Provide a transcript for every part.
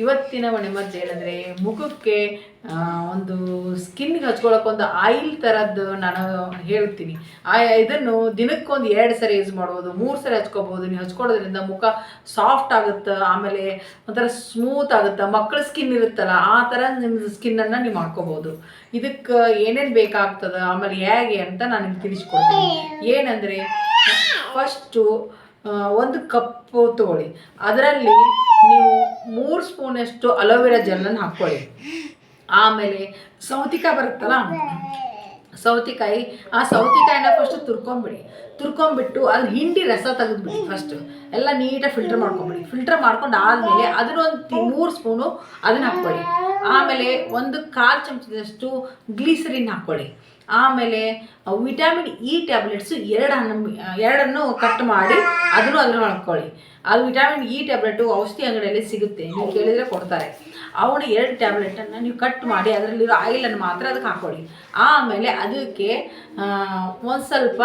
ಇವತ್ತಿನ ಮನೆಮದ್ದು ಹೇಳಿದ್ರೆ ಮುಖಕ್ಕೆ ಒಂದು ಸ್ಕಿನ್ಗೆ ಹಚ್ಕೊಳಕ್ಕೆ ಒಂದು ಆಯಿಲ್ ಥರದ್ದು ನಾನು ಹೇಳ್ತೀನಿ. ಆ, ಇದನ್ನು ದಿನಕ್ಕೊಂದು ಎರಡು ಸರಿ ಯೂಸ್ ಮಾಡ್ಬೋದು, ಮೂರು ಸರಿ ಹಚ್ಕೋಬೋದು. ನೀವು ಹಚ್ಕೊಳೋದ್ರಿಂದ ಮುಖ ಸಾಫ್ಟ್ ಆಗುತ್ತೆ, ಆಮೇಲೆ ಒಂಥರ ಸ್ಮೂತ್ ಆಗುತ್ತೆ ಮಕ್ಕಳ ಸ್ಕಿನ್ ಇರುತ್ತಲ್ಲ, ಆ ಥರ ನಿಮ್ಮ ಸ್ಕಿನ್ನನ್ನು ನೀವು ಮಾಡ್ಕೋಬೋದು. ಇದಕ್ಕೆ ಏನೇನು ಬೇಕಾಗ್ತದೆ, ಆಮೇಲೆ ಹೇಗೆ ಅಂತ ನಾನು ನಿಮ್ಗೆ ತಿಳಿಸ್ಕೊಡ್ತೀನಿ. ಏನಂದರೆ ಫಸ್ಟು ಒಂದು ಕಪ್ಪು ತಗೊಳ್ಳಿ ಅದರಲ್ಲಿ ನೀವು ಮೂರು ಸ್ಪೂನಷ್ಟು ಅಲೋವೆರಾ ಜೆಲ್ಲನ್ನು ಹಾಕ್ಕೊಳ್ಳಿ. ಆಮೇಲೆ ಸೌತಿಕ ಬರುತ್ತಲ್ಲ? ಸೌತಿಕಾಯಿ, ಆ ಸೌತಿಕಾಯಿನ ಫಸ್ಟ್ ತುರ್ಕೊಂಬಿಡಿ. ತುರ್ಕೊಂಬಿಟ್ಟು ಅದ್ರ ಹಿಂಡಿ ರಸ ತೆಗೆದ್ಬಿಡಿ ಫಸ್ಟ್ ಎಲ್ಲ ನೀಟಾಗಿ ಫಿಲ್ಟರ್ ಮಾಡ್ಕೊಂಬಿಡಿ. ಫಿಲ್ಟರ್ ಮಾಡ್ಕೊಂಡು ಆದಮೇಲೆ ಅದನ್ನೊಂದು ಮೂರು ಸ್ಪೂನು ಅದನ್ನ ಹಾಕ್ಕೊಳ್ಳಿ. ಆಮೇಲೆ ಒಂದು ಕಾಲು ಚಮಚದಷ್ಟು ಗ್ಲೀಸರಿನ್ ಹಾಕ್ಕೊಳ್ಳಿ. ಆಮೇಲೆ ವಿಟಾಮಿನ್ ಇ ಟ್ಯಾಬ್ಲೆಟ್ಸು ಎರಡನ್ನು ಎರಡನ್ನು ಕಟ್ ಮಾಡಿ ಅದನ್ನು ಅದನ್ನು ಹಾಕ್ಕೊಳ್ಳಿ. ಅದು ವಿಟಾಮಿನ್ ಇ ಟ್ಯಾಬ್ಲೆಟು ಔಷಧಿ ಅಂಗಡಿಯಲ್ಲಿ ಸಿಗುತ್ತೆ. ನೀವು ಕೇಳಿದರೆ ಕೊಡ್ತಾರೆ. ಅವನು ಎರಡು ಟ್ಯಾಬ್ಲೆಟನ್ನು ನೀವು ಕಟ್ ಮಾಡಿ ಅದರಲ್ಲಿರೋ ಆಯಿಲನ್ನು ಮಾತ್ರ ಅದಕ್ಕೆ ಹಾಕ್ಕೊಳ್ಳಿ ಆಮೇಲೆ ಅದಕ್ಕೆ ಒಂದು ಸ್ವಲ್ಪ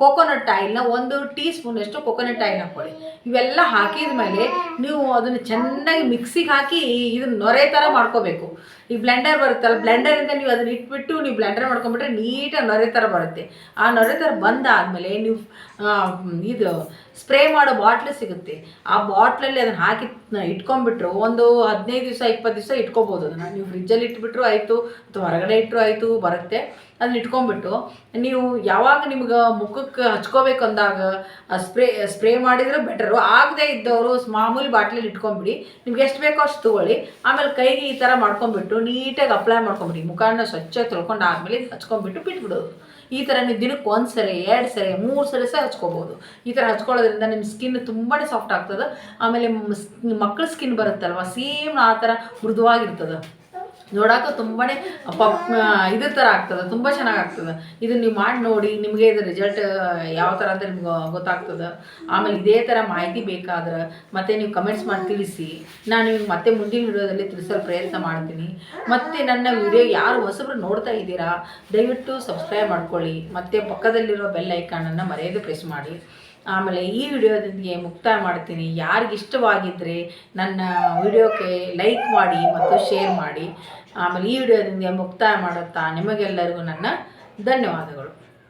ಕೋಕೋನಟ್ ಆಯಿಲ್ನ ಒಂದು ಟೀ ಸ್ಪೂನಷ್ಟು ಕೋಕೋನಟ್ ಆಯಿಲ್ ಹಾಕ್ಕೊಳ್ಳಿ. ಇವೆಲ್ಲ ಹಾಕಿದ ಮೇಲೆ ನೀವು ಅದನ್ನು ಚೆನ್ನಾಗಿ ಮಿಕ್ಸಿಗೆ ಹಾಕಿ ಇದನ್ನ ನೊರೆ ಥರ ಮಾಡ್ಕೋಬೇಕು. ಈ ಬ್ಲೆಂಡರ್ ಬರುತ್ತಲ್ಲ ಬ್ಲೆಂಡರಿಂದ ನೀವು ಅದನ್ನ ಇಟ್ಬಿಟ್ಟು ನೀವು ಬ್ಲೆಂಡರ್ ಮಾಡ್ಕೊಂಬಿಟ್ರೆ ನೀಟಾಗಿ ನೊರೆ ಥರ ಬರುತ್ತೆ. ಆ ನೊರೆ ಥರ ಬಂದಾದಮೇಲೆ ನೀವು ಇದು ಸ್ಪ್ರೇ ಮಾಡೋ ಬಾಟ್ಲು ಸಿಗುತ್ತೆ. ಆ ಬಾಟ್ಲಲ್ಲಿ ಅದನ್ನು ಹಾಕಿ ಇಟ್ಕೊಂಡ್ಬಿಟ್ರು ಒಂದು ಹದಿನೈದು ದಿವಸ, ಇಪ್ಪತ್ತು ದಿವಸ ಇಟ್ಕೊಬೋದು. ಅದನ್ನು ನೀವು ಫ್ರಿಜ್ಜಲ್ಲಿ ಇಟ್ಬಿಟ್ರು ಆಯಿತು, ಅಥವಾ ಹೊರಗಡೆ ಇಟ್ಟರು ಆಯಿತು, ಬರುತ್ತೆ. ಅದನ್ನ ಇಟ್ಕೊಂಡ್ಬಿಟ್ಟು, ನೀವು ಯಾವಾಗ ನಿಮ್ಗೆ ಮುಖಕ್ಕೆ ಹಚ್ಕೋಬೇಕು ಅಂದಾಗ ಸ್ಪ್ರೇ ಸ್ಪ್ರೇ ಮಾಡಿದ್ರೆ ಬೆಟರು ಆಗದೆ ಇದ್ದವರು ಮಾಮೂಲಿ ಬಾಟ್ಲಲ್ಲಿ ಇಟ್ಕೊಂಬಿಡಿ ನಿಮ್ಗೆ ಎಷ್ಟು ಬೇಕೋ ಅಷ್ಟು ತಗೊಳ್ಳಿ. ಆಮೇಲೆ ಕೈಗೆ ಈ ಥರ ಮಾಡ್ಕೊಂಡ್ಬಿಟ್ಟು ನೀಟಾಗಿ ಅಪ್ಲೈ ಮಾಡ್ಕೊಂಬಿಡಿ ಮುಖಾನ ಸ್ವಚ್ಛ ತೊಳ್ಕೊಂಡು ಆದಮೇಲೆ ಹಚ್ಕೊಂಡ್ಬಿಟ್ಟು ಬಿಟ್ಬಿಡೋದು. ಈ ಥರ ನೀವು ದಿನಕ್ಕೆ ಒಂದು ಸರಿ, ಎರಡು ಸರಿ, ಮೂರು ಸರಿ ಸಹ ಹಚ್ಕೋಬೋದು. ಈ ಥರ ಹಚ್ಕೊಳ್ಳೋದ್ರಿಂದ ನಿಮ್ಮ ಸ್ಕಿನ್ ತುಂಬಾ ಸಾಫ್ಟ್ ಆಗ್ತದೆ. ಆಮೇಲೆ ಮಕ್ಕಳ ಸ್ಕಿನ್ ಬರುತ್ತಲ್ವ ಸೇಮ್ ಆ ಥರ ಮೃದುವಾಗಿರ್ತದೆ. ನೋಡೋಕೆ ತುಂಬಾನೇ ಪಪ್ ಇದ್ರ ಥರ ಆಗ್ತದೆ, ತುಂಬ ಚೆನ್ನಾಗಿ ಆಗ್ತದೆ ಇದನ್ನ ನೀವು ಮಾಡಿ ನೋಡಿ, ನಿಮಗೆ ಇದು ರಿಸಲ್ಟ್ ಯಾವ ಥರ ಅಂತ ನಿಮ್ಗೆ ಗೊತ್ತಾಗ್ತದೆ. ಆಮೇಲೆ ಇದೇ ಥರ ಮಾಹಿತಿ ಬೇಕಾದ್ರೆ ಮತ್ತೆ ನೀವು ಕಮೆಂಟ್ಸ್ ಮಾಡಿ ತಿಳಿಸಿ. ನಾನು ನಿಮ್ಗೆ ಮತ್ತೆ ಮುಂದಿನ ವಿಡಿಯೋದಲ್ಲಿ ತಿಳಿಸಲು ಪ್ರಯತ್ನ ಮಾಡ್ತೀನಿ. ಮತ್ತು ನನ್ನ ವಿಡಿಯೋ ಯಾರು ಹೊಸಬ್ರು ನೋಡ್ತಾ ಇದ್ದೀರಾ, ದಯವಿಟ್ಟು ಸಬ್ಸ್ಕ್ರೈಬ್ ಮಾಡ್ಕೊಳ್ಳಿ. ಮತ್ತು ಪಕ್ಕದಲ್ಲಿರೋ ಬೆಲ್ ಐಕಾನನ್ನು ಮರೆಯದೆ ಪ್ರೆಸ್ ಮಾಡಿ. ಆಮೇಲೆ ಈ ವಿಡಿಯೋದೊಂದಿಗೆ ಮುಕ್ತಾಯ ಮಾಡ್ತೀನಿ. ಯಾರಿಗಿಷ್ಟವಾಗಿದ್ದರೆ ನನ್ನ ವಿಡಿಯೋಕ್ಕೆ ಲೈಕ್ ಮಾಡಿ ಮತ್ತು ಶೇರ್ ಮಾಡಿ. ಆಮೇಲೆ ಈ ವಿಡಿಯೋದೊಂದಿಗೆ ಮುಕ್ತಾಯ ಮಾಡುತ್ತಾ ನಿಮಗೆಲ್ಲರಿಗೂ ನನ್ನ ಧನ್ಯವಾದಗಳು.